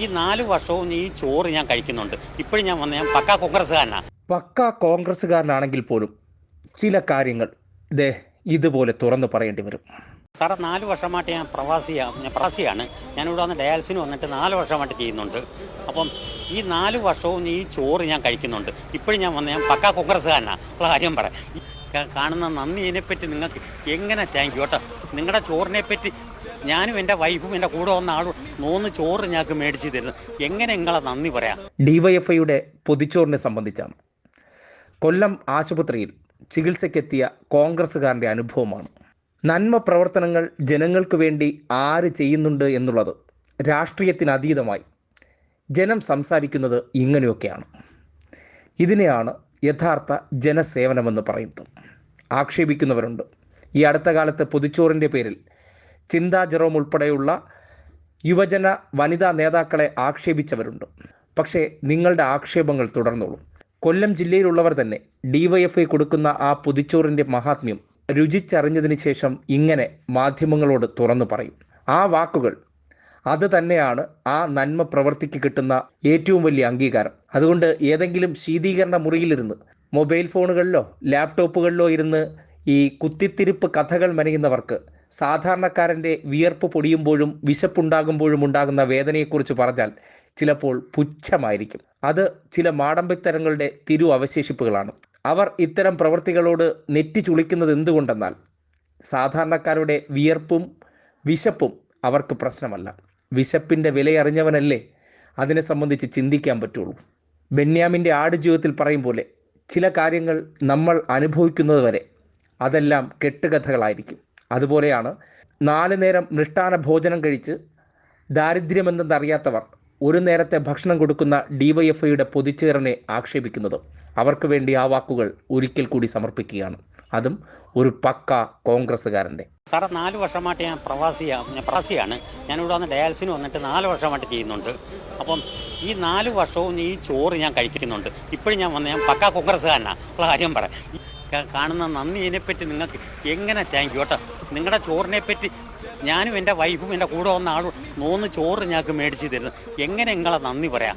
ഈ നാല് വർഷവും ഈ ചോറ് ഞാൻ കഴിക്കുന്നുണ്ട്. ഇപ്പോഴും ഞാൻ വന്ന ഞാൻ പക്കാ കോൺഗ്രസ്സുകാരനാണ് പക്ക കോൺഗ്രസ്സുകാരനാണെങ്കിൽ പോലും ചില കാര്യങ്ങൾ ഇതേ ഇതുപോലെ തുറന്നു പറയേണ്ടി വരും. സാറേ നാല് വർഷമായിട്ട് ഞാൻ പ്രവാസിയാണ് ഞാൻ പ്രവാസിയാണ്. ഞാനിവിടെ വന്ന് ഡയാലിസിന് വന്നിട്ട് നാല് വർഷമായിട്ട് ചെയ്യുന്നുണ്ട്. അപ്പം ഈ നാല് വർഷവും ഈ ചോറ് ഞാൻ കഴിക്കുന്നുണ്ട്. ഇപ്പോഴും ഞാൻ വന്ന ഞാൻ പക്കാ കോൺഗ്രസ്സുകാരനാണ് ഉള്ള കാര്യം പറയാം കാണുന്ന നന്ദി ഇതിനെപ്പറ്റി നിങ്ങൾക്ക് എങ്ങനെ താങ്ക് യു കേട്ടോ. നിങ്ങളുടെ ചോറിനെ പറ്റി ഞാനും എന്റെ വൈഫും എന്റെ കൂടെ വന്ന ആളും മൂന്ന് ചോറ് ഞങ്ങൾക്ക് മേടിച്ച് തരുന്നു. എങ്ങനെ നിങ്ങളെ നന്ദി പറയാം? ഡിവൈഎഫ്ഐയുടെ പൊതിച്ചോറിനെ സംബന്ധിച്ചാണ്. കൊല്ലം ആശുപത്രിയിൽ ചികിത്സയ്ക്കെത്തിയ കോൺഗ്രസ്സുകാരന്റെ അനുഭവമാണ്. നന്മ പ്രവർത്തനങ്ങൾ ജനങ്ങൾക്ക് വേണ്ടി ആര് ചെയ്യുന്നുണ്ട് എന്നുള്ളത് രാഷ്ട്രീയത്തിനതീതമായി ജനം സംസാരിക്കുന്നത് ഇങ്ങനെയൊക്കെയാണ്. ഇതിനെയാണ് യഥാർത്ഥ ജനസേവനമെന്ന് പറയുന്നത്. ആക്ഷേപിക്കുന്നവരുണ്ട്. ഈ അടുത്ത കാലത്ത് പൊതിച്ചോറിന്റെ പേരിൽ ചിന്താ ജെറോം ഉൾപ്പെടെയുള്ള യുവജന വനിതാ നേതാക്കളെ ആക്ഷേപിച്ചവരുണ്ട്. പക്ഷേ നിങ്ങളുടെ ആക്ഷേപങ്ങൾ തുടർന്നോളൂ. കൊല്ലം ജില്ലയിലുള്ളവർ തന്നെ ഡിവൈഎഫ്ഐ കൊടുക്കുന്ന ആ പുതിച്ചോറിന്റെ മഹാത്മ്യം രുചിച്ചറിഞ്ഞതിന് ശേഷം ഇങ്ങനെ മാധ്യമങ്ങളോട് തുറന്നു പറയും. ആ വാക്കുകൾ അത് തന്നെയാണ് ആ നന്മ പ്രവർത്തിക്ക് കിട്ടുന്ന ഏറ്റവും വലിയ അംഗീകാരം. അതുകൊണ്ട് ഏതെങ്കിലും ശീതീകരണ മുറിയിലിരുന്ന് മൊബൈൽ ഫോണുകളിലോ ലാപ്ടോപ്പുകളിലോ ഇരുന്ന് ഈ കുത്തിത്തിരിപ്പ് കഥകൾ മെനയുന്നവർക്ക് സാധാരണക്കാരന്റെ വിയർപ്പ് പൊടിയുമ്പോഴും വിശപ്പുണ്ടാകുമ്പോഴും ഉണ്ടാകുന്ന വേദനയെക്കുറിച്ച് പറഞ്ഞാൽ ചിലപ്പോൾ പുച്ഛമായിരിക്കും. അത് ചില മാടമ്പിത്തരങ്ങളുടെ തിരു അവശേഷിപ്പുകളാണ്. അവർ ഇത്തരം പ്രവൃത്തികളോട് നെറ്റി ചുളിക്കുന്നത് എന്തുകൊണ്ടെന്നാൽ സാധാരണക്കാരുടെ വിയർപ്പും വിശപ്പും അവർക്ക് പ്രശ്നമല്ല. വിശപ്പിന്റെ വിലയറിഞ്ഞവനല്ലേ അതിനെ സംബന്ധിച്ച് ചിന്തിക്കാൻ പറ്റുള്ളൂ. ബെന്യാമിന്റെ ആടുജീവിതത്തിൽ പറയും പോലെ ചില കാര്യങ്ങൾ നമ്മൾ അനുഭവിക്കുന്നത് വരെ അതെല്ലാം കെട്ടുകഥകളായിരിക്കും. അതുപോലെയാണ് നാല് നേരം മൃഷ്ടാന ഭോജനം കഴിച്ച് ദാരിദ്ര്യമെന്തെന്നറിയാത്തവർ ഒരു നേരത്തെ ഭക്ഷണം കൊടുക്കുന്ന ഡിവൈഎഫ്ഐയുടെ പൊതിച്ചേറിനെ ആക്ഷേപിക്കുന്നത് അവർക്ക് വേണ്ടി ആ വാക്കുകൾ ഒരിക്കൽ കൂടി സമർപ്പിക്കുകയാണ്. അതും ഒരു പക്ക കോൺഗ്രസ്സുകാരന്റെ. സാറേ നാല് വർഷമായിട്ട് ഞാൻ പ്രവാസിയാണ് ഞാൻ പ്രവാസിയാണ്. ഞാനിവിടെ വന്ന് ഡയാലിസിന് വന്നിട്ട് നാല് വർഷമായിട്ട് ചെയ്യുന്നുണ്ട്. അപ്പം ഈ നാല് വർഷവും ഈ ചോറ് ഞാൻ കഴിക്കുന്നുണ്ട്. ഇപ്പോഴും ഞാൻ വന്ന ഞാൻ പക്ക കോൺഗ്രസ്സുകാരനാണ് ഉള്ള കാര്യം പറയാം കാണുന്ന നന്ദി ഇതിനെപ്പറ്റി നിങ്ങൾക്ക് എങ്ങനെ താങ്ക് യു കേട്ടോ നിങ്ങളുടെ ചോറിനെ പറ്റി ഞാനും എന്റെ വൈഫും എന്റെ കൂടെ വന്ന ആളും മൂന്ന് ചോറ് ഞങ്ങൾക്ക് മേടിച്ച് തരുന്നു. എങ്ങനെ നിങ്ങളെ നന്ദി പറയാം?